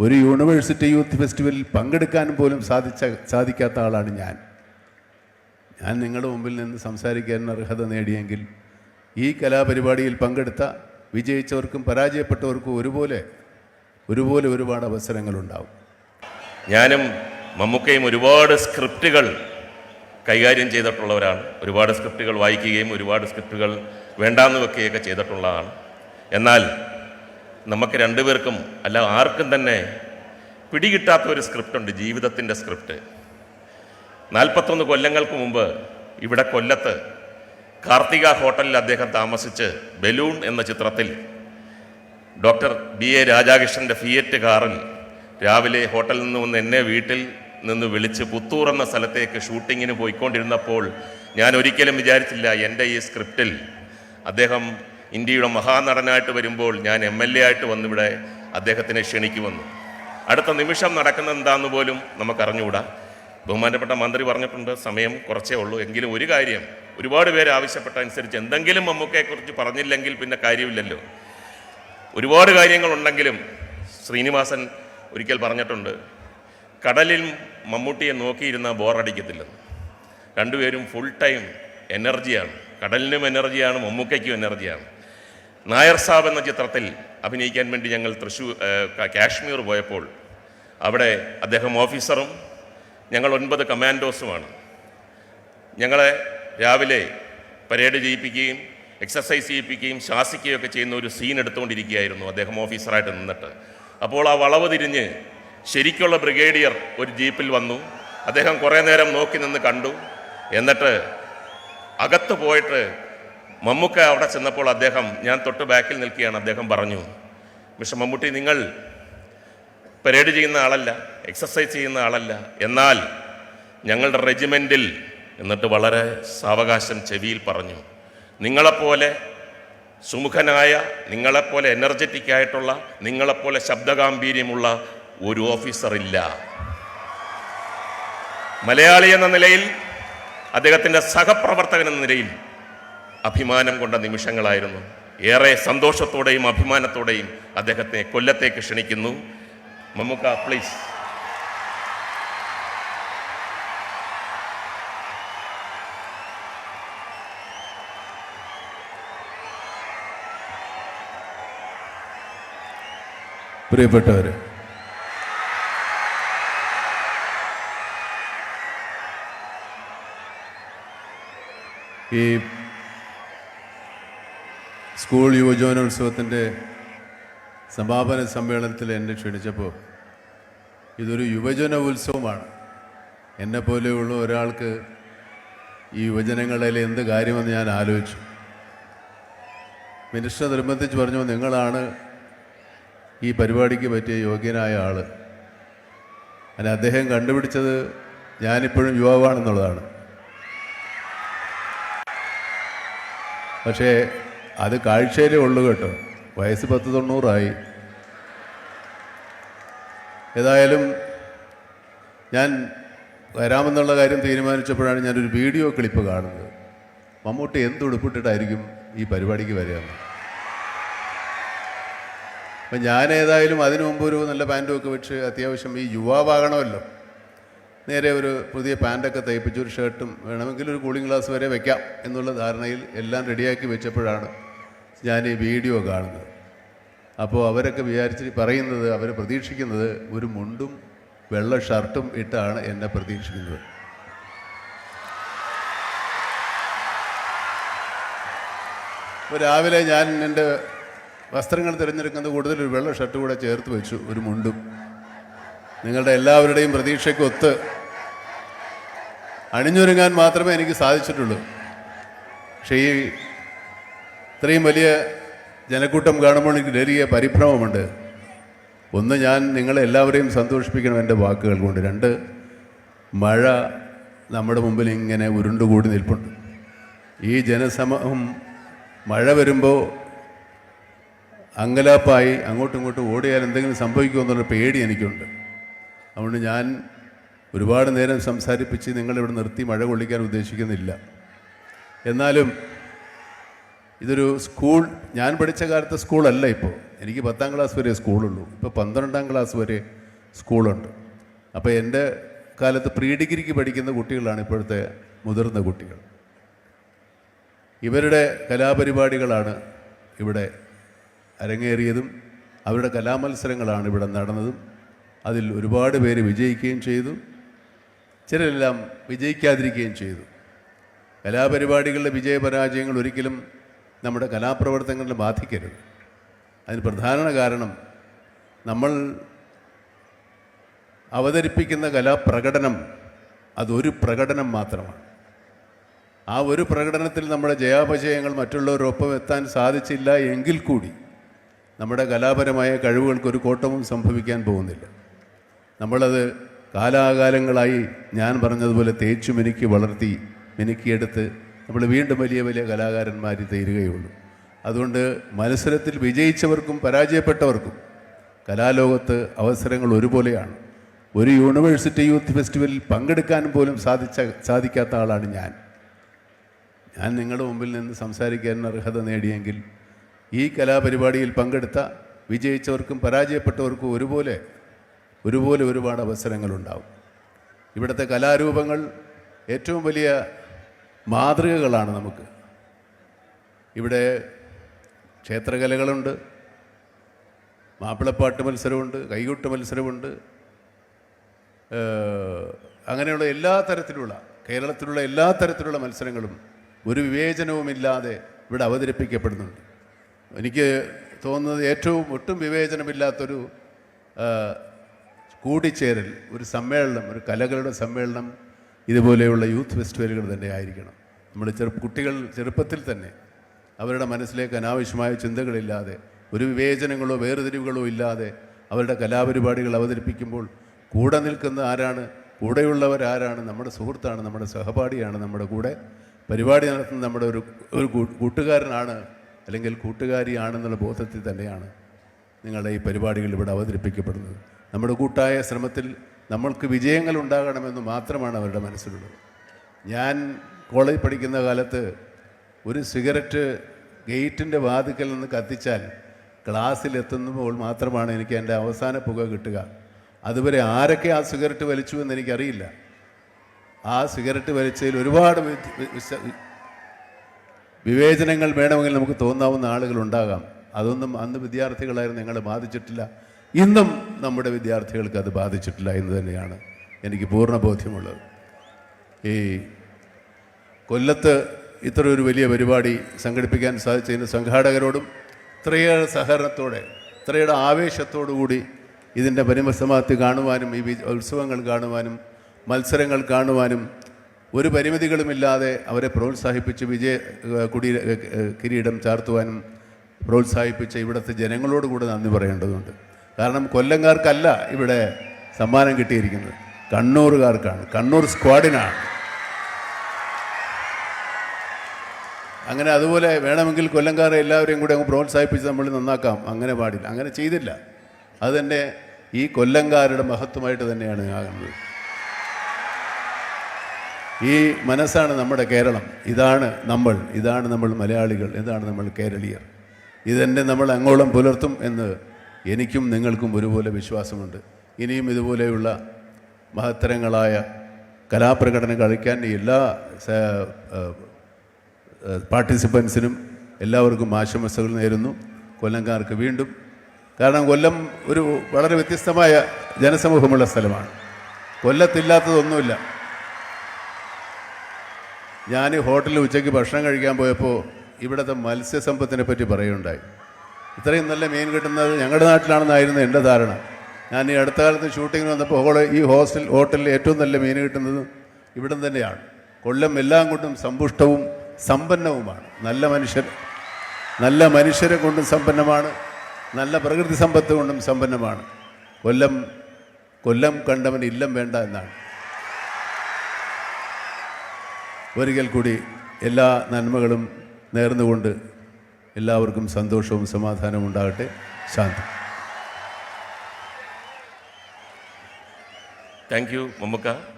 ഒരു university youth ഫെസ്റ്റിവലിൽ പങ്കെടുക്കാൻ പോലും സാധിച്ച സാധിക്കാത്ത ആളാണ് ഞാൻ. ഞാൻ നിങ്ങളുടെ മുമ്പിൽ നിന്ന് സംസാരിക്കാൻ അർഹത നേടിയെങ്കിൽ ഈ കലാപരിപാടിയിൽ പങ്കെടുത്ത വിജയിച്ചവർക്കും പരാജയപ്പെട്ടവർക്കും ഒരുപോലെ ഒരുപോലെ ഒരുപാട് അവസരങ്ങളുണ്ടാവും. ഞാനും മമ്മൂക്കയും ഒരുപാട് സ്ക്രിപ്റ്റുകൾ കൈകാര്യം ചെയ്തിട്ടുള്ളവരാണ്. ഒരുപാട് സ്ക്രിപ്റ്റുകൾ വായിക്കുകയും ഒരുപാട് സ്ക്രിപ്റ്റുകൾ വേണ്ടാന്ന് വെക്കുകയൊക്കെ ചെയ്തിട്ടുള്ളതാണ്. എന്നാൽ നമുക്ക് രണ്ടുപേർക്കും അല്ല ആർക്കും തന്നെ പിടികിട്ടാത്ത ഒരു സ്ക്രിപ്റ്റ് ഉണ്ട് ജീവിതത്തിന്റെ സ്ക്രിപ്റ്റ്. നാൽപ്പത്തൊന്ന് കൊല്ലങ്ങൾക്ക് മുമ്പ് ഇവിടെ കൊല്ലത്ത് കാർത്തിക ഹോട്ടലിൽ അദ്ദേഹം താമസിച്ച് ബലൂൺ എന്ന ചിത്രത്തിൽ ഡോക്ടർ ബി എ രാജാകൃഷ്ണന്റെ ഫിയറ്റ് കാറിൽ രാവിലെ ഹോട്ടലിൽ നിന്ന് വന്ന് എന്നെ വീട്ടിൽ നിന്ന് വിളിച്ച് പുത്തൂർ എന്ന സ്ഥലത്തേക്ക് ഷൂട്ടിങ്ങിന് പോയിക്കൊണ്ടിരുന്നപ്പോൾ ഞാൻ ഒരിക്കലും വിചാരിച്ചില്ല എന്റെ ഈ സ്ക്രിപ്റ്റിൽ അദ്ദേഹം ഇന്ത്യയുടെ മഹാനടനായിട്ട് വരുമ്പോൾ ഞാൻ എം എൽ എ ആയിട്ട് വന്നിവിടെ അദ്ദേഹത്തിനെ ക്ഷണിക്കുമെന്ന്. അടുത്ത നിമിഷം നടക്കുന്ന എന്താണെന്ന് പോലും നമുക്കറിഞ്ഞുകൂടാ. ബഹുമാനപ്പെട്ട മന്ത്രി പറഞ്ഞിട്ടുണ്ട് സമയം കുറച്ചേ ഉള്ളൂ. എങ്കിലും ഒരു കാര്യം ഒരുപാട് പേര് ആവശ്യപ്പെട്ട അനുസരിച്ച് എന്തെങ്കിലും മമ്മൂക്കയെക്കുറിച്ച് പറഞ്ഞില്ലെങ്കിൽ പിന്നെ കാര്യമില്ലല്ലോ. ഒരുപാട് കാര്യങ്ങളുണ്ടെങ്കിലും ശ്രീനിവാസൻ ഒരിക്കൽ പറഞ്ഞിട്ടുണ്ട് കടലിൽ മമ്മൂട്ടിയെ നോക്കിയിരുന്ന ബോറടിക്കത്തില്ലെന്ന്. രണ്ടുപേരും ഫുൾ ടൈം എനർജിയാണ് കടലിനും എനർജിയാണ് മമ്മൂക്കയ്ക്കും എനർജിയാണ് നായർ സാബ് എന്ന ചിത്രത്തിൽ അഭിനയിക്കാൻ വേണ്ടി ഞങ്ങൾ തൃശ്ശൂർ കാശ്മീർ പോയപ്പോൾ അവിടെ അദ്ദേഹം ഓഫീസറും ഞങ്ങൾ ഒൻപത് കമാൻഡോസുമാണ്. ഞങ്ങളെ രാവിലെ പരേഡ് ചെയ്യിപ്പിക്കുകയും എക്സസൈസ് ചെയ്യിപ്പിക്കുകയും ശാസിക്കുകയും ഒക്കെ ചെയ്യുന്ന ഒരു സീൻ എടുത്തുകൊണ്ടിരിക്കുകയായിരുന്നു അദ്ദേഹം ഓഫീസറായിട്ട് നിന്നിട്ട്. അപ്പോൾ ആ വളവ് തിരിഞ്ഞ് ശരിക്കുള്ള ബ്രിഗേഡിയർ ഒരു ജീപ്പിൽ വന്നു. അദ്ദേഹം കുറേ നേരം നോക്കി നിന്ന് കണ്ടു. എന്നിട്ട് അകത്ത് പോയിട്ട് മമ്മൂക്ക അവിടെ ചെന്നപ്പോൾ അദ്ദേഹം ഞാൻ തൊട്ട് ബാക്കിൽ നിൽക്കുകയാണ് അദ്ദേഹം പറഞ്ഞു മിസ്റ്റർ മമ്മൂട്ടി നിങ്ങൾ പരേഡ് ചെയ്യുന്ന ആളല്ല എക്സസൈസ് ചെയ്യുന്ന ആളല്ല. എന്നാൽ ഞങ്ങളുടെ റെജിമെന്റിൽ എന്നിട്ട് വളരെ സാവകാശം ചെവിയിൽ പറഞ്ഞു നിങ്ങളെപ്പോലെ സുമുഖനായ നിങ്ങളെപ്പോലെ എനർജറ്റിക് ആയിട്ടുള്ള നിങ്ങളെപ്പോലെ ശബ്ദഗാംഭീര്യമുള്ള ഒരു ഓഫീസർ ഇല്ല. മലയാളി എന്ന നിലയിൽ അദ്ദേഹത്തിന്റെ സഹപ്രവർത്തകൻ എന്ന നിലയിൽ അഭിമാനം കൊണ്ട നിമിഷങ്ങളായിരുന്നു. ഏറെ സന്തോഷത്തോടെയും അഭിമാനത്തോടെയും അദ്ദേഹത്തെ കൊല്ലത്തേക്ക് ക്ഷണിക്കുന്നു. മമ്മുക്ക പ്ലീസ് പ്രിയപ്പെട്ടവർ ഈ സ്കൂൾ യുവജനോത്സവത്തിന്റെ സമാപന സമ്മേളനത്തിൽ എന്നെ ക്ഷണിച്ചപ്പോൾ ഇതൊരു യുവജന ഉത്സവമാണ് എന്നെ പോലെയുള്ള ഒരാൾക്ക് ഈ യുവജനങ്ങളിൽ എന്ത് കാര്യമെന്ന് ഞാൻ ആലോചിച്ചു. മിനിസ്റ്റർ നിർബന്ധിച്ച് പറഞ്ഞു നിങ്ങളാണ് ഈ പരിപാടിക്ക് പറ്റിയ യോഗ്യനായ ആൾ അല്ല അദ്ദേഹം കണ്ടുപിടിച്ചത് ഞാനിപ്പോഴും യുവാവാണെന്നുള്ളതാണ്. പക്ഷേ അത് കാഴ്ചയിലേ ഉള്ളൂ കേട്ടോ. വയസ്സ് പത്ത് തൊണ്ണൂറായി. ഏതായാലും ഞാൻ വരാമെന്നുള്ള കാര്യം തീരുമാനിച്ചപ്പോഴാണ് ഞാനൊരു വീഡിയോ ക്ലിപ്പ് കാണുന്നത്. മമ്മൂട്ടി എന്ത് ഉടുപ്പിട്ടിട്ടായിരിക്കും ഈ പരിപാടിക്ക് വരികയെന്ന്. അപ്പം ഞാൻ ഏതായാലും അതിനു മുമ്പ് ഒരു നല്ല പാന്റും ഒക്കെ വെച്ച് അത്യാവശ്യം ഈ യുവാവാകണമല്ലോ. നേരെ ഒരു പുതിയ പാന്റൊക്കെ തയ്പ്പിച്ച് ഒരു ഷർട്ടും വേണമെങ്കിൽ ഒരു കൂളിംഗ് ഗ്ലാസ് വരെ വെക്കാം എന്നുള്ള ധാരണയിൽ എല്ലാം റെഡിയാക്കി വെച്ചപ്പോഴാണ് ഞാൻ ഈ വീഡിയോ കാണുന്നത്. അപ്പോൾ അവരൊക്കെ വിചാരിച്ച് പറയുന്നത് അവർ പ്രതീക്ഷിക്കുന്നത് ഒരു മുണ്ടും വെള്ള ഷർട്ടും ഇട്ടാണ് എന്നെ പ്രതീക്ഷിക്കുന്നത്. ഇപ്പോൾ രാവിലെ ഞാൻ എന്റെ വസ്ത്രങ്ങൾ തിരഞ്ഞെടുക്കുന്നത് കൂടുതൽ ഒരു വെള്ള ഷർട്ട് കൂടെ ചേർത്ത് വെച്ചു ഒരു മുണ്ടും. നിങ്ങളുടെ എല്ലാവരുടെയും പ്രതീക്ഷയ്ക്കൊത്ത് അണിഞ്ഞൊരുങ്ങാൻ മാത്രമേ എനിക്ക് സാധിച്ചിട്ടുള്ളൂ. പക്ഷേ ഈ ഇത്രയും വലിയ ജനക്കൂട്ടം കാണുമ്പോൾ എനിക്ക് വലിയ പരിഭ്രമമുണ്ട്. ഒന്ന് ഞാൻ നിങ്ങളെ എല്ലാവരെയും സന്തോഷിപ്പിക്കണം എന്റെ വാക്കുകൾ കൊണ്ട്. രണ്ട് മഴ നമ്മുടെ മുമ്പിൽ ഇങ്ങനെ ഉരുണ്ടുകൂടി നിൽപ്പുണ്ട്. ഈ ജനസമൂഹം മഴ വരുമ്പോൾ അങ്കലാപ്പായി അങ്ങോട്ടും ഇങ്ങോട്ടും ഓടിയാൽ എന്തെങ്കിലും സംഭവിക്കുമോ എന്നുള്ള പേടി എനിക്കുണ്ട്. അതുകൊണ്ട് ഞാൻ ഒരുപാട് നേരം സംസാരിപ്പിച്ച് നിങ്ങളിവിടെ നിർത്തി മഴ കൊള്ളിക്കാൻ ഉദ്ദേശിക്കുന്നില്ല. എന്നാലും ഇതൊരു സ്കൂൾ ഞാൻ പഠിച്ച കാലത്തെ സ്കൂളല്ല ഇപ്പോൾ എനിക്ക് പത്താം ക്ലാസ് വരെ സ്കൂളുള്ളൂ. ഇപ്പോൾ പന്ത്രണ്ടാം ക്ലാസ് വരെ സ്കൂളുണ്ട്. അപ്പോൾ എന്റെ കാലത്ത് പ്രീ ഡിഗ്രിക്ക് പഠിക്കുന്ന കുട്ടികളാണ് ഇപ്പോഴത്തെ മുതിർന്ന കുട്ടികൾ. ഇവരുടെ കലാപരിപാടികളാണ് ഇവിടെ അരങ്ങേറിയതും അവരുടെ കലാമത്സരങ്ങളാണ് ഇവിടെ നടന്നതും. അതിൽ ഒരുപാട് പേര് വിജയിക്കുകയും ചെയ്തു. ചിലരെല്ലാം വിജയിക്കാതിരിക്കുകയും ചെയ്തു. കലാപരിപാടികളുടെ വിജയപരാജയങ്ങൾ ഒരിക്കലും നമ്മുടെ കലാപ്രവർത്തനങ്ങളെ ബാധിക്കരുത്. അതിന് പ്രധാന കാരണം നമ്മൾ അവതരിപ്പിക്കുന്ന കലാപ്രകടനം അതൊരു പ്രകടനം മാത്രമാണ്. ആ ഒരു പ്രകടനത്തിൽ നമ്മുടെ ജയാപജയങ്ങൾ മറ്റുള്ളവരൊപ്പം എത്താൻ സാധിച്ചില്ല എങ്കിൽ കൂടി നമ്മുടെ കലാപരമായ കഴിവുകൾക്ക് ഒരു കോട്ടവും സംഭവിക്കാൻ പോകുന്നില്ല. നമ്മളത് കാലാകാലങ്ങളായി ഞാൻ പറഞ്ഞതുപോലെ തേച്ചു മിനുക്കി വളർത്തി മിനുക്കിയെടുത്ത് നമ്മൾ വീണ്ടും വലിയ വലിയ കലാകാരന്മാർ തീരുകയുള്ളൂ. അതുകൊണ്ട് മത്സരത്തിൽ വിജയിച്ചവർക്കും പരാജയപ്പെട്ടവർക്കും കലാലോകത്ത് അവസരങ്ങൾ ഒരുപോലെയാണ്. ഒരു യൂണിവേഴ്സിറ്റി യൂത്ത് ഫെസ്റ്റിവലിൽ പങ്കെടുക്കാൻ പോലും സാധിച്ച സാധിക്കാത്ത ആളാണ് ഞാൻ. ഞാൻ നിങ്ങളുടെ മുമ്പിൽ നിന്ന് സംസാരിക്കാൻ അർഹത നേടിയെങ്കിൽ ഈ കലാപരിപാടിയിൽ പങ്കെടുത്ത വിജയിച്ചവർക്കും പരാജയപ്പെട്ടവർക്കും ഒരുപോലെ ഒരുപോലെ ഒരുപാട് അവസരങ്ങളുണ്ടാവും. ഇവിടുത്തെ കലാരൂപങ്ങൾ ഏറ്റവും വലിയ മാതൃകകളാണ് നമുക്ക്. ഇവിടെ ക്ഷേത്രകലകളുണ്ട് മാപ്പിളപ്പാട്ട് മത്സരമുണ്ട് കൈകൊട്ട് മത്സരമുണ്ട്. അങ്ങനെയുള്ള എല്ലാ തരത്തിലുള്ള കേരളത്തിലുള്ള എല്ലാ തരത്തിലുള്ള മത്സരങ്ങളും ഒരു വിവേചനവുമില്ലാതെ ഇവിടെ അവതരിപ്പിക്കപ്പെടുന്നുണ്ട്. എനിക്ക് തോന്നുന്നത് ഏറ്റവും ഒട്ടും വിവേചനമില്ലാത്തൊരു കൂടിച്ചേരൽ ഒരു സമ്മേളനം ഒരു കലകളുടെ സമ്മേളനം ഇതുപോലെയുള്ള യൂത്ത് ഫെസ്റ്റിവലുകൾ തന്നെ ആയിരിക്കണം. നമ്മൾ ചെറു കുട്ടികൾ ചെറുപ്പത്തിൽ തന്നെ അവരുടെ മനസ്സിലേക്ക് അനാവശ്യമായ ചിന്തകളില്ലാതെ ഒരു വിവേചനങ്ങളോ വേർതിരിവുകളോ ഇല്ലാതെ അവരുടെ കലാപരിപാടികൾ അവതരിപ്പിക്കുമ്പോൾ കൂടെ നിൽക്കുന്ന ആരാണ് കൂടെയുള്ളവർ ആരാണ് നമ്മുടെ സുഹൃത്താണ് നമ്മുടെ സഹപാഠിയാണ് നമ്മുടെ കൂടെ പരിപാടി നടത്തുന്ന നമ്മുടെ ഒരു ഒരു കൂട്ടുകാരനാണ് അല്ലെങ്കിൽ കൂട്ടുകാരിയാണെന്നുള്ള ബോധത്തിൽ തന്നെയാണ് നിങ്ങളുടെ ഈ പരിപാടികൾ ഇവിടെ അവതരിപ്പിക്കപ്പെടുന്നത്. നമ്മുടെ കൂട്ടായ ശ്രമത്തിൽ നമ്മൾക്ക് വിജയങ്ങൾ ഉണ്ടാകണമെന്ന് മാത്രമാണ് അവരുടെ മനസ്സിലുള്ളത്. ഞാൻ കോളേജ് പഠിക്കുന്ന കാലത്ത് ഒരു സിഗരറ്റ് ഗേറ്റിന്റെ വാതിക്കൽ നിന്ന് കത്തിച്ചാൽ ക്ലാസ്സിലെത്തുമ്പോൾ മാത്രമാണ് എനിക്ക് എന്റെ അവസാന പുക കിട്ടുക. അതുവരെ ആരൊക്കെ ആ സിഗരറ്റ് വലിച്ചു എന്ന് എനിക്കറിയില്ല. ആ സിഗരറ്റ് വലിച്ചതിൽ ഒരുപാട് വിവേചനങ്ങൾ വേണമെങ്കിൽ നമുക്ക് തോന്നാവുന്ന ആളുകളുണ്ടാകാം അതൊന്നും അന്ന് വിദ്യാർത്ഥികളായിരുന്നു ഞങ്ങളെ ബാധിച്ചിട്ടില്ല. ഇന്നും നമ്മുടെ വിദ്യാർത്ഥികൾക്ക് അത് ബാധിച്ചിട്ടില്ല എന്ന് തന്നെയാണ് എനിക്ക് പൂർണ ബോധ്യമുള്ളത്. ഈ കൊല്ലത്ത് ഇത്ര ഒരു വലിയ പരിപാടി സംഘടിപ്പിക്കാൻ സാധിച്ചതിന് സംഘാടകരോടും ഇത്രയേറെ സഹകരണത്തോടെ ഇത്രയുടെ ആവേശത്തോടുകൂടി ഇതിന്റെ പരിമസമാപ്തി കാണുവാനും ഈ ഉത്സവങ്ങൾ കാണുവാനും മത്സരങ്ങൾ കാണുവാനും ഒരു പരിമിതികളുമില്ലാതെ അവരെ പ്രോത്സാഹിപ്പിച്ച് വിജയ കുടി കിരീടം ചാർത്തുവാനും പ്രോത്സാഹിപ്പിച്ച ഇവിടുത്തെ ജനങ്ങളോട് കൂടെ നന്ദി പറയേണ്ടതുണ്ട്. കാരണം കൊല്ലംകാർക്കല്ല ഇവിടെ സമ്മാനം കിട്ടിയിരിക്കുന്നത്. കണ്ണൂറുകാർക്കാണ് കണ്ണൂർ സ്ക്വാഡിനാണ്. അങ്ങനെ അതുപോലെ വേണമെങ്കിൽ കൊല്ലംകാരെ എല്ലാവരെയും കൂടെ അങ്ങ് പ്രോത്സാഹിപ്പിച്ച് നമ്മൾ നന്നാക്കാം. അങ്ങനെ പാടില്ല. അങ്ങനെ ചെയ്തില്ല. അത് ഈ കൊല്ലംകാരുടെ മഹത്വമായിട്ട് തന്നെയാണ് ആകുന്നത്. ഈ മനസ്സാണ് നമ്മുടെ കേരളം. ഇതാണ് നമ്മൾ. ഇതാണ് നമ്മൾ മലയാളികൾ. ഇതാണ് നമ്മൾ കേരളീയർ. ഇതെന്നെ നമ്മൾ അങ്ങോളം പുലർത്തും എന്ന് എനിക്കും നിങ്ങൾക്കും ഒരുപോലെ വിശ്വാസമുണ്ട്. ഇനിയും ഇതുപോലെയുള്ള മഹത്തരങ്ങളായ കലാപ്രകടനം കളിക്കാൻ എല്ലാ പാർട്ടിസിപ്പൻസിനും എല്ലാവർക്കും ആശംസകൾ നേരുന്നു. കൊല്ലംകാർക്ക് വീണ്ടും. കാരണം കൊല്ലം ഒരു വളരെ വ്യത്യസ്തമായ ജനസമൂഹമുള്ള സ്ഥലമാണ്. കൊല്ലത്തില്ലാത്തതൊന്നുമില്ല. ഞാൻ ഹോട്ടലിൽ ഉച്ചയ്ക്ക് ഭക്ഷണം കഴിക്കാൻ പോയപ്പോൾ ഇവിടുത്തെ മത്സ്യസമ്പത്തിനെ പറ്റി പറയുണ്ടായി ഇത്രയും നല്ല മീൻ കിട്ടുന്നത് ഞങ്ങളുടെ നാട്ടിലാണെന്നായിരുന്നു എന്റെ ധാരണ. ഞാൻ ഈ അടുത്ത കാലത്ത് ഷൂട്ടിങ്ങിന് വന്നപ്പോൾ ഹോൾ ഈ ഹോസ്റ്റൽ ഹോട്ടലിൽ ഏറ്റവും നല്ല മീൻ കിട്ടുന്നത് ഇവിടം തന്നെയാണ്. കൊല്ലം എല്ലാം കൊണ്ടും സമ്പുഷ്ടവും സമ്പന്നവുമാണ്. നല്ല മനുഷ്യർ നല്ല മനുഷ്യരെ കൊണ്ടും സമ്പന്നമാണ്. നല്ല പ്രകൃതി സമ്പത്ത് കൊണ്ടും സമ്പന്നമാണ്. കൊല്ലം കൊല്ലം കണ്ടവൻ ഇല്ലം വേണ്ട എന്നാണ്. ഒരിക്കൽ കൂടി എല്ലാ നന്മകളും നേർന്നുകൊണ്ട് എല്ലാവർക്കും സന്തോഷവും സമാധാനവും ഉണ്ടാകട്ടെ. ശാന്തി. Thank you Mammukka.